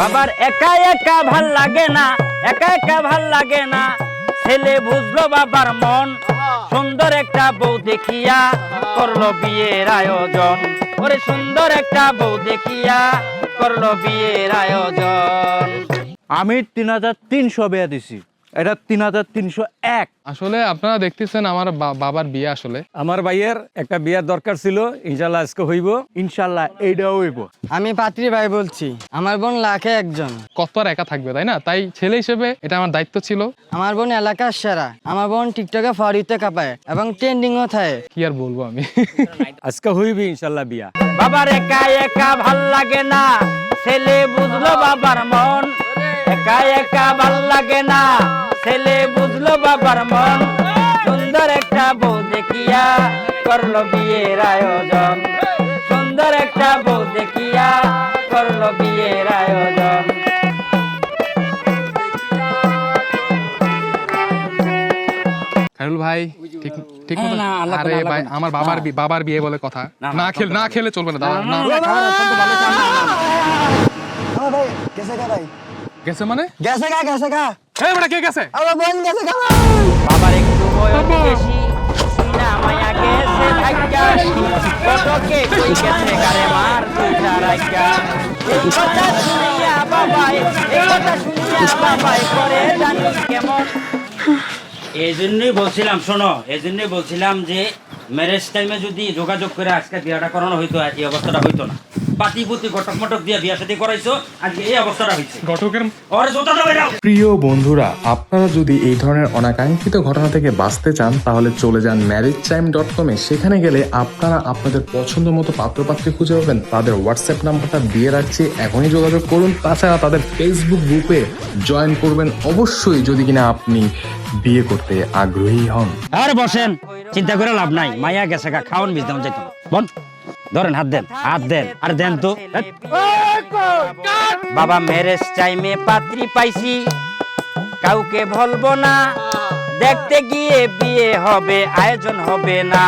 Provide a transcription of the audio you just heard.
একা ভালো লাগে না, একা একা ভালো লাগে না। ছেলে বুঝলো বাবার মন, সুন্দর একটা বউ দেখিয়া করল বিয়ের আয়োজন। ওরে সুন্দর একটা বউ দেখিয়া করল বিয়ের আয়োজন। আমি তিন হাজার তিনশো বেয়া দিছি। এটা তিন হাজার তিনশো এক। আসলে আপনারা দেখতেছেন আমার বাবার বিয়ে আসলে। আমার ভাইয়ের একটা বিয়ার দরকার ছিল ইনশাল্লাহ আজকে হইব। ইনশাল্লাহ এইটাও হইব। আমি পাত্রী ভাই বলছি আমার বোন লাখে একজন। কত আর একা থাকবে তাই না? তাই ছেলে হিসেবে এটা আমার দায়িত্ব ছিল। আমার বোন এলাকার সেরা। আমার বোন টিকটকে ফরিতে কাঁপায় এবং ট্রেন্ডিংও থাকে। কি আর বলব আমি? আজকে হইবি ইনশাল্লাহ বিয়া। বাবার একা একা ভালো লাগে না। ছেলে বুঝলো বাবার মন। একা একা ভালো লাগে না ছেলে বুঝলো বাবার মন সুন্দর একটা বউ দেখিয়া করল বিয়ের আয়োজন সুন্দর একটা বউ দেখিয়া করল বিয়ের আয়োজন খায়রুল ভাই ঠিক ঠিক মতো আরে ভাই আমার বাবার বাবার বিয়ে বলে কথা না খেলে না খেলে চলবে না দাদা না গেছে গা ভাই গেছে মানে? গেছে গা গেছে গা। এই বেটা কে গেছে? গেছে গা। বাবার একটু বেশি সিনা মায়া গেছে ভাগ্যা কটকে কই গেছে গারে মার এই কথা শুনিয়া বাবাই এই কথা শুনিয়া বাবাই করে জানি কেমন। এই জন্যই বলছিলাম শোনো এই জন্যই বলছিলাম যে ম্যারেজ টাইমে যদি যোগাযোগ করে আজকে বিয়াটা করানো হইতো এই অবস্থাটা হইতো না। পাতি পুতি গটক মটক দিয়ে বিয়া সাথে করাইছো আজকে এই অবস্থাটা হইছে। ঘটকের ওর জোতা দেবে প্রিয় বন্ধুরা আপনারা যদি এই ধরনের অনাকাঙ্ক্ষিত ঘটনা থেকে বাঁচতে চান তাহলে চলে যান ম্যারেজ টাইম ডট কমে সেখানে গেলে আপনারা আপনাদের পছন্দ মতো পাত্রপাত্রী খুঁজে পাবেন। তাদের হোয়াটসঅ্যাপ নাম্বারটা দিয়ে রাখছি এখনই যোগাযোগ করুন। তাছাড়া তাদের ফেসবুক গ্রুপে জয়েন করবেন অবশ্যই যদি কিনা আপনি বিয়ে করতে আগ্রহী হন। আর বসেন চিন্তা করে লাভ নাই। মাইয়া গেছে খাওয়ান বিষ দেওয়া বল ধরেন, হাত দেন হাত দেন, আর দেন তো। বাবা ম্যারেজ টাইমে পাত্রী পাইছি, কাউকে বলব না। দেখতে গিয়ে বিয়ে হবে, আয়োজন হবে না।